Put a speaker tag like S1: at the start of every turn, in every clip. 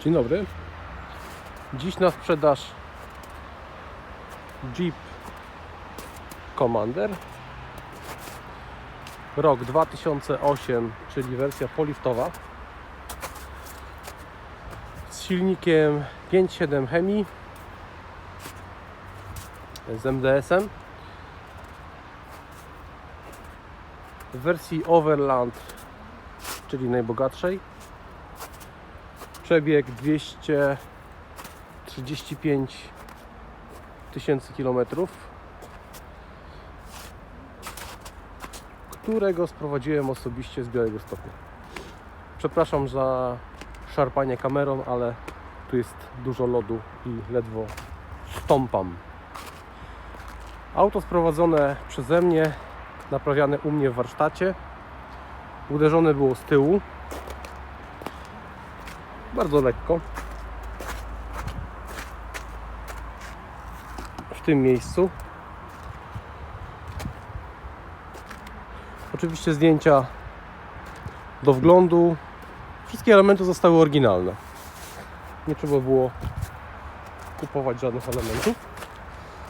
S1: Dzień dobry. Dziś na sprzedaż Jeep Commander. Rok 2008, czyli wersja poliftowa. Z silnikiem 5.7 Hemi z MDS-em. W wersji Overland, czyli najbogatszej. Przebieg 235 tysięcy kilometrów, którego sprowadziłem osobiście z Białego Stoku. Przepraszam za szarpanie kamerą, ale tu jest dużo lodu i ledwo stąpam. Auto sprowadzone przeze mnie, naprawiane u mnie w warsztacie. Uderzone było z tyłu, bardzo lekko. W tym miejscu. Oczywiście zdjęcia do wglądu. Wszystkie elementy zostały oryginalne. Nie trzeba było kupować żadnych elementów.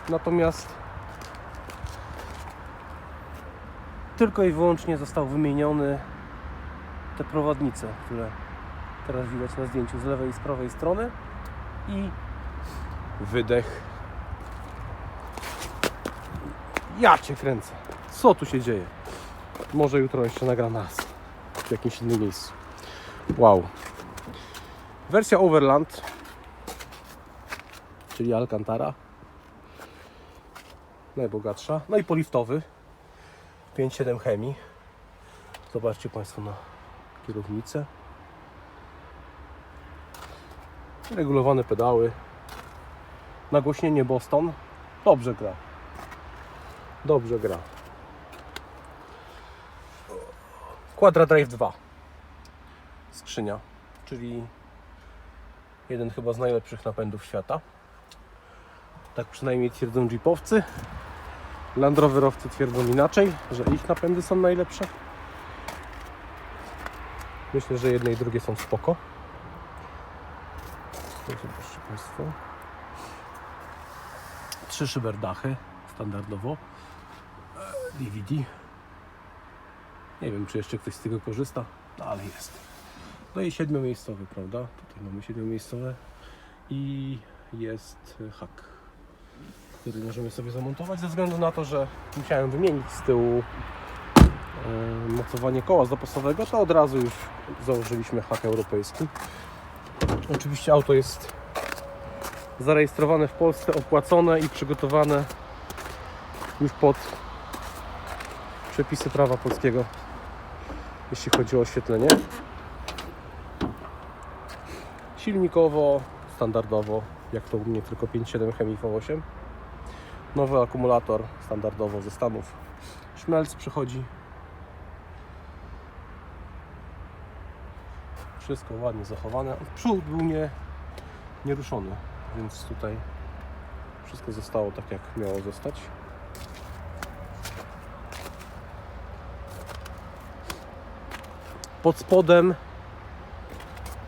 S1: Natomiast tylko i wyłącznie został wymieniony te prowadnice, które teraz widać na zdjęciu z lewej i z prawej strony. I wydech. Ja cię kręcę. Co tu się dzieje? Może jutro jeszcze nagram raz w jakimś innym miejscu. Wow. Wersja Overland czyli Alcantara. Najbogatsza. No i poliftowy. 5.7 chemii. Zobaczcie Państwo na kierownicę regulowane pedały, nagłośnienie Boston, dobrze gra. Dobrze gra. Quadra Drive 2 skrzynia, czyli jeden chyba z najlepszych napędów świata. Tak przynajmniej twierdzą jeepowcy. Land Roverowcy twierdzą inaczej, że ich napędy są najlepsze. Myślę, że jedne i drugie są spoko. Zobaczcie Państwo. Trzy szyberdachy standardowo. E, DVD. Nie wiem, czy jeszcze ktoś z tego korzysta, no, ale jest. No i siedmiomiejscowy, prawda? Tutaj mamy siedmiomiejscowe i jest hak, który możemy sobie zamontować ze względu na to, że musiałem wymienić z tyłu e, mocowanie koła zapasowego, to od razu już założyliśmy hak europejski. Oczywiście auto jest zarejestrowane w Polsce, opłacone i przygotowane już pod przepisy prawa polskiego, jeśli chodzi o oświetlenie. Silnikowo, standardowo, jak to u mnie tylko 5.7 Chemii V8. Nowy akumulator standardowo ze Stanów. Szmelc przychodzi. Wszystko ładnie zachowane. Przód był nie, nieruszony, więc tutaj wszystko zostało tak jak miało zostać. Pod spodem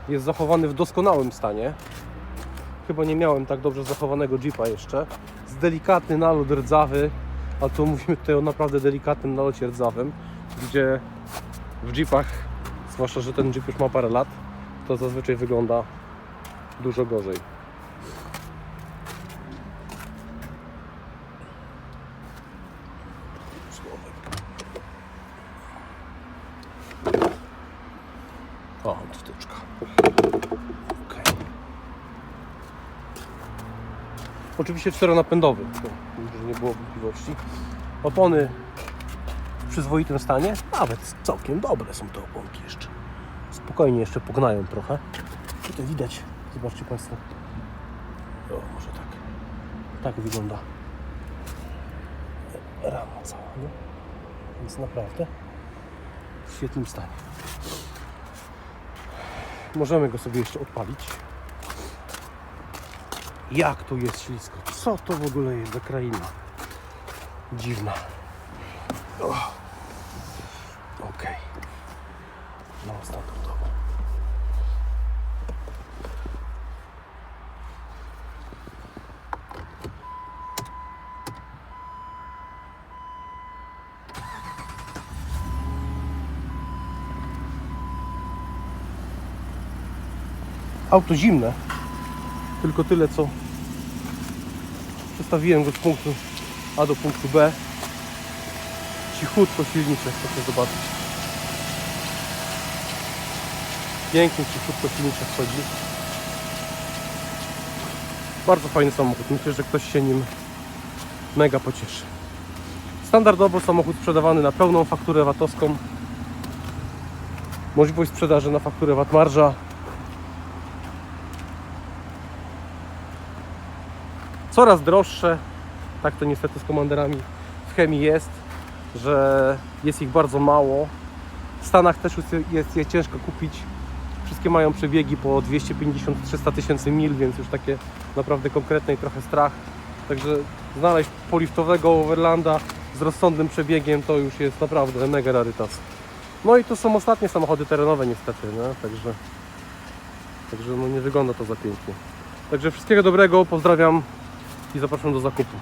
S1: jest zachowany w doskonałym stanie. Chyba nie miałem tak dobrze zachowanego Jeepa jeszcze. Z delikatny nalot rdzawy, ale tu mówimy tutaj o naprawdę delikatnym nalocie rdzawym, gdzie w Jeepach zwłaszcza, że ten Jeep już ma parę lat, to zazwyczaj wygląda dużo gorzej. O, wtyczka. Okay. Oczywiście czteronapędowy, żeby nie było wątpliwości. Opony przyzwoitym stanie, nawet całkiem dobre są te oponki jeszcze. Spokojnie jeszcze pognają trochę. Tutaj widać, zobaczcie Państwo. O, może tak. Tak wygląda rama cała, nie? Więc naprawdę w świetnym stanie. Możemy go sobie jeszcze odpalić. Jak tu jest ślisko? Co to w ogóle jest za kraina? Dziwna. Oh. No, standardowo. Auto zimne. Tylko tyle, co przestawiłem go z punktu A do punktu B. Cichutko silniczek, proszę zobaczyć. Pięknie cichutko silniczek chodzi. Bardzo fajny samochód. Myślę, że ktoś się nim mega pocieszy. Standardowo samochód sprzedawany na pełną fakturę VAT-owską. Możliwość sprzedaży na fakturę VAT marża. Coraz droższe. Tak to niestety z komanderami w chemii jest, że jest ich bardzo mało. W Stanach też jest je ciężko kupić. Wszystkie mają przebiegi po 250-300 tysięcy mil, więc już takie naprawdę konkretne i trochę strach. Także znaleźć poliftowego Overlanda z rozsądnym przebiegiem to już jest naprawdę mega rarytas. No i to są ostatnie samochody terenowe niestety, nie? Także, także no nie wygląda to za pięknie. Także wszystkiego dobrego, pozdrawiam i zapraszam do zakupu.